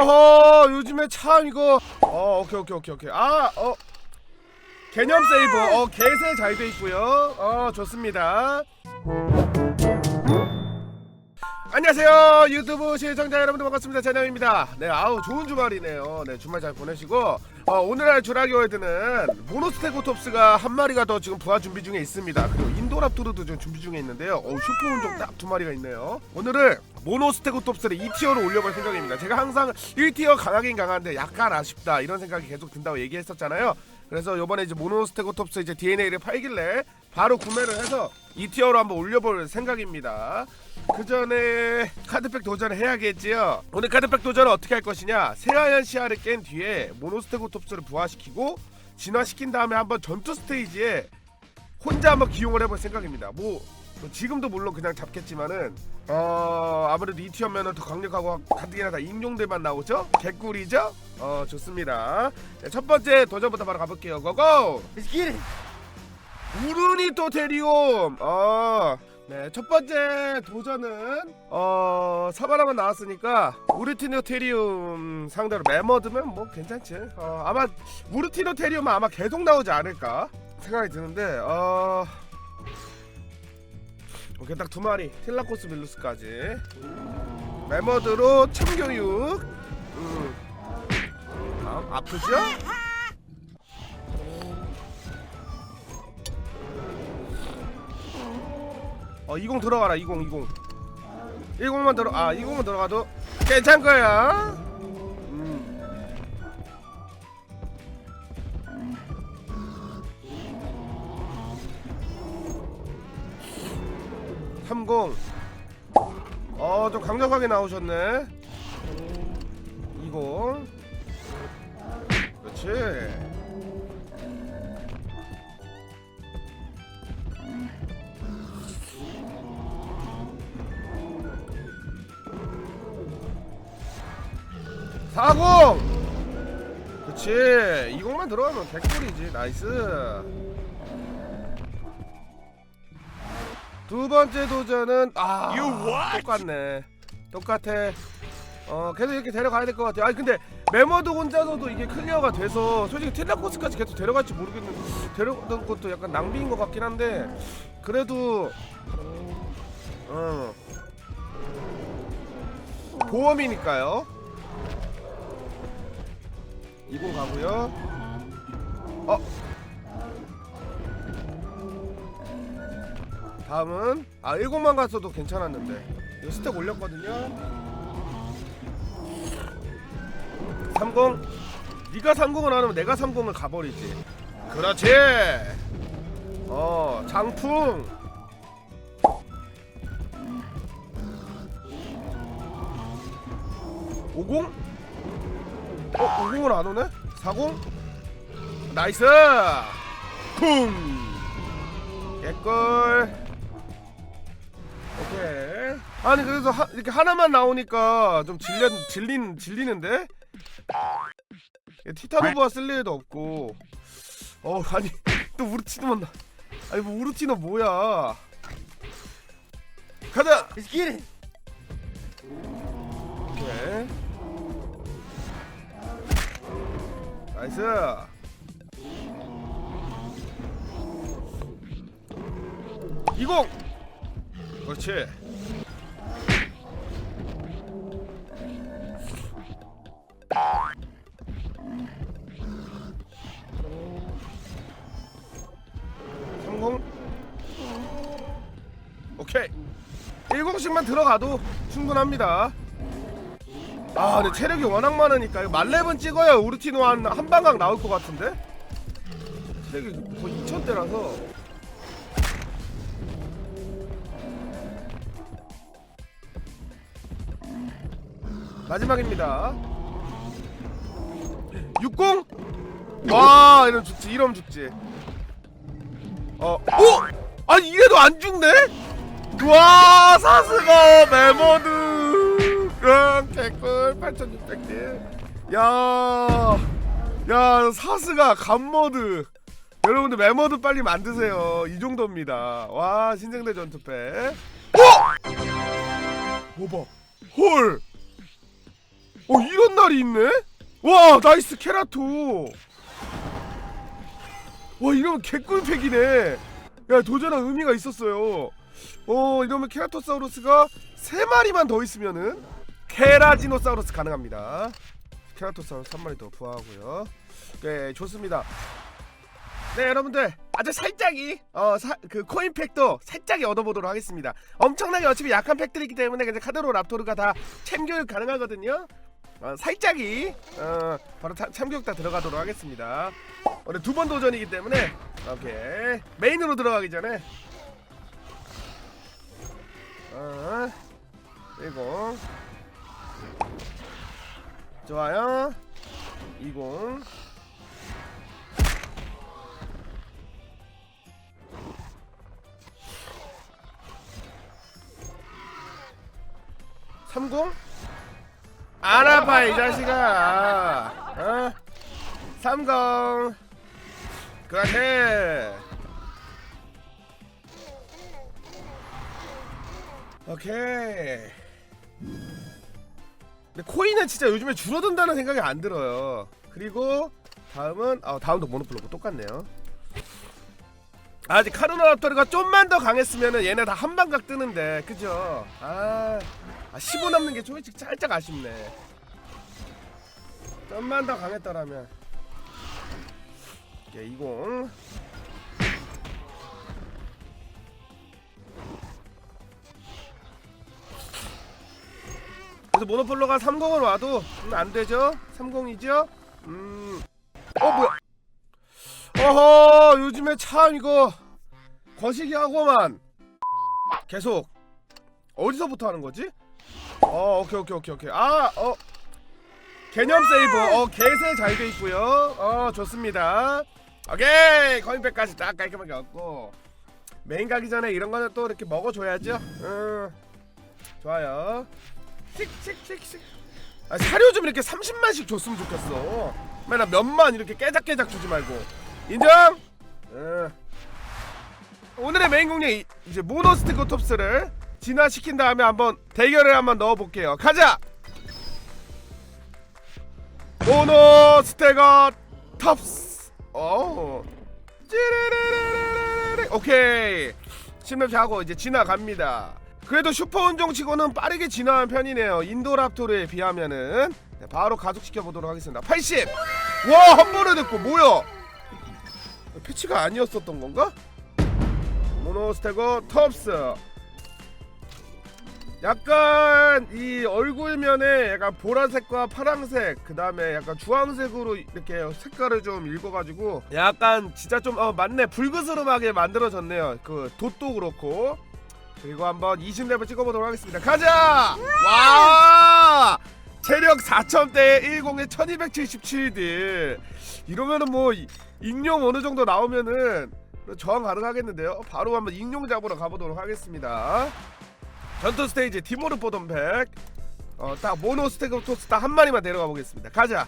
어허 요즘에 참 이거. 어 오케이 오케이 오케이 오케이. 아어. 개념 세이브. 어 개세 잘 돼 있고요. 어 좋습니다 안녕하세요 유튜브 시청자 여러분들 반갑습니다. 제나입니다. 네 아우 좋은 주말이네요. 네 주말 잘 보내시고 어, 오늘 할 주라기 월드는 모노스테고톱스가 한 마리가 더 지금 부화 준비 중에 있습니다. 그리고 인도랍토르도 지금 준비 중에 있는데요. 어, 슈퍼운종 딱 두 마리가 있네요. 오늘은 모노스테고톱스를 2티어로 올려볼 생각입니다. 제가 항상 1티어 강하긴 강한데 약간 아쉽다 이런 생각이 계속 든다고 얘기했었잖아요 그래서 요번에 이제 모노스테고톱스 이제 DNA를 팔길래 바로 구매를 해서 2티어로 한번 올려볼 생각입니다 그 전에 카드팩 도전을 해야겠지요. 오늘 카드팩 도전은 어떻게 할 것이냐? 새하얀 시야를 깬 뒤에 모노스테고톱스를 부화시키고 진화시킨 다음에 한번 전투 스테이지에 혼자 한번 기용을 해볼 생각입니다. 뭐, 뭐 지금도 물론 그냥 잡겠지만은 어 아무래도 이 티어면은 더 강력하고 가뜩이나 다 임용들만 나오죠? 개꿀이죠? 어 좋습니다. 네, 첫 번째 도전부터 바로 가볼게요. 고고! 우르니 토테리움. 어. 네, 첫 번째 도전은 어 사바나만 나왔으니까 우르티노테리움 상대로 매머드면 뭐 괜찮지. 어 아마 우르티노테리움은 아마 계속 나오지 않을까 생각이 드는데 어 오케이 딱 두 마리 틸라코스 밀루스까지 매머드로 참교육. 음. 다음 아프죠? 어20 들어가라 20 20 10만 들어 아 20만 들어가도 괜찮 거야 삼공. 어 좀 강력하게 나오셨네. 20 그렇지. 사공! 그치 이공만 들어가면 개꿀이지. 나이스 두 번째 도전은 아 똑같네. 똑같아. 어 계속 이렇게 데려가야 될 것 같아 아니 근데 메머드 혼자서도 이게 클리어가 돼서 솔직히 틸라코스까지 계속 데려갈지 모르겠는데 데려가는 것도 약간 낭비인 것 같긴 한데 그래도 어 보험이니까요. 20 가고요. 어. 다음은 아 10만 갔어도 괜찮았는데 이거 스택 올렸거든요. 30 네가 30을 안 하면 내가 30을 가버리지. 그렇지. 어 장풍. 오공? 어? 50을 안 오네? 40? 나이스! 쿵! 개꿀 아니 그래서 하, 이렇게 하나만 나오니까 좀 질려, 질린, 질리는데? 티타노브가 쓸 일도 없고. 어 아니 또 우르티노만 나. 아니 뭐 우르티노 뭐야? 가자! 오케이. 나이스! 이공 그렇지. 성공? 오케이. 일공씩만 들어가도 충분합니다. 아 근데 체력이 워낙 많으니까 이거 말렙은 찍어야 우르티노 한, 한 방각 나올 것 같은데? 체력이 거의 2000대라서 마지막입니다. 60? 와 이러면 죽지 이러면 죽지. 어 오! 아니 이래도 안 죽네? 와 사스가 메모드! 응 개꿀 8600개. 야, 야 사스가 간모드. 여러분들 메모드 빨리 만드세요. 이 정도입니다. 와 신생대 전투패. 오! 오버 헐 어 이런 날이 있네? 와 나이스 케라토. 와 이러면 개꿀팩이네. 야 도전한 의미가 있었어요. 어 이러면 케라토사우루스가 세 마리만 더 있으면은 케라지노사우루스 가능합니다. 케라토사우루스 한 마리 더 부화하고요. 네 좋습니다. 네 여러분들 아주 살짝이 어그 코인 팩도 살짝이 얻어보도록 하겠습니다. 엄청나게 어차피 약한 팩들이기 때문에 그냥 카드로 랍토르가 다 참교육 가능하거든요 어, 살짝이 어, 바로 차- 참교육 다 들어가도록 하겠습니다. 오늘 두 번 도전이기 때문에 오케이. 메인으로 들어가기 전에. 어, 그리고 좋아요. 20 30? 안 아파 이 자식아. 어? 30 그렇게 오케이. 근데 코인은 진짜 요즘에 줄어든다는 생각이 안 들어요. 그리고 다음은 아 다음도 모노플로고 똑같네요. 아직 카르나 랍토르가 좀만 더 강했으면은 얘네 다 한방각 뜨는데 그죠? 아, 아 15 남는 게 조금씩 살짝 아쉽네 좀만 더 강했더라면 오케이 20 그래서 모노폴로가 30을 와도 음, 안 되죠? 30이죠? 음. 어 뭐야? 어허 요즘에 참 이거 거시기 하고만 계속 어디서부터 하는 거지? 어 오케이 오케이 오케이 오케이. 아어. 개념 세이브. 어 개세 잘 돼 있고요. 어 좋습니다. 오케이. 코인백까지 딱 깔끔하게 얻고. 메인 가기 전에 이런 거는 또 이렇게 먹어줘야죠. 음 좋아요. 씩씩씩씩 아 사료 좀 이렇게 30만씩 줬으면 좋겠어. 맨날 몇만 이렇게 깨작깨작 주지 말고. 인정? 응. 오늘의 메인 공략 이- 이제 모노스티커 톱스를 진화시킨 다음에 한번 대결을 한번 넣어볼게요. 가자! 모노스테거 톱스. 어 찌르르르르르르. 오케이. 10렙 하고 이제 지나갑니다. 그래도 슈퍼 운종치고는 빠르게 진화한 편이네요. 인도랍토르에 비하면은. 네, 바로 가속시켜 보도록 하겠습니다. 80! 와 한 번에 됐고 뭐야? 패치가 아니었었던 건가? 모노스테거 톱스 약간 이 얼굴면에 약간 보라색과 파랑색 그 다음에 약간 주황색으로 이렇게 색깔을 좀 읽어가지고 약간 진짜 좀 어 맞네. 불그스름하게 만들어졌네요. 그 돛도 그렇고. 그리고 한번 20렙을 찍어보도록 하겠습니다. 가자! 와! 체력 4천대 10에 1277딜. 이러면은 뭐 이- 익룡 어느 정도 나오면은 저항 가능하겠는데요? 바로 한번 익룡 잡으러 가보도록 하겠습니다 전투 스테이지 디모르 보던백 어딱 모노 스테그 토스 딱한 마리만 데려가 보겠습니다. 가자.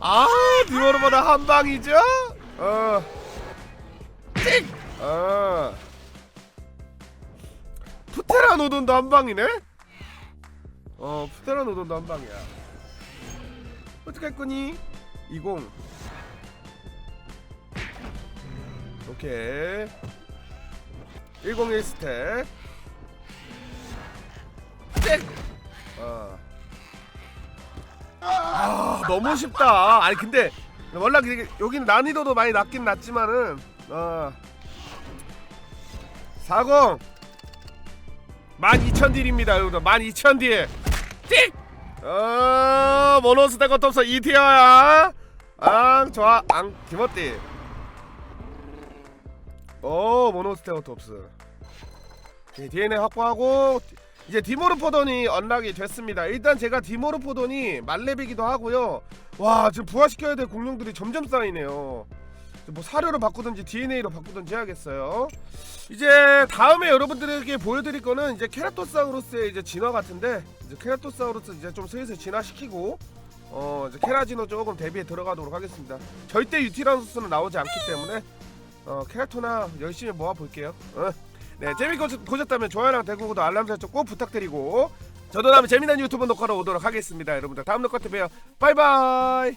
아 디모르보다 한 방이죠? 어. 찍! 어. 푸테라 노돈도 한 방이네? 어 푸테라 노돈도 한 방이야. 어떻게 할 거니? 20 오케이. 101 스택 땡! 어. 아 너무 쉽다. 아니 근데 원래 이게- 여기는 난이도도 많이 낮긴 낮지만은 어. 40 12,000딜입니다 여러분들. 12,000딜. 띡! 어 모노스타 것도 없어. 2티어야. 앙 좋아. 앙 기모띠 오 모노스테어도 없어. 네, DNA 확보하고 이제 디모르포돈이 언락이 됐습니다. 일단 제가 디모르포돈이 만렙이기도 하고요. 와 지금 부활시켜야 될 공룡들이 점점 쌓이네요. 뭐 사료로 바꾸든지 DNA로 바꾸든지 해야겠어요. 이제 다음에 여러분들에게 보여드릴 거는 이제 케라토사우루스의 이제 진화 같은데 이제 케라토사우루스 이제 좀 슬슬 진화시키고 어 이제 케라지노 조금 대비해 들어가도록 하겠습니다. 절대 유티란소스는 나오지 않기 때문에 어 케라토나 열심히 모아 볼게요. 어. 네 보셨- 보셨다면 좋아요랑 구독 알람 설정 꼭 부탁드리고 저도 다음에 재미난 유튜브 녹화로 오도록 하겠습니다. 여러분들 다음 녹화 때 봬요. 바이바이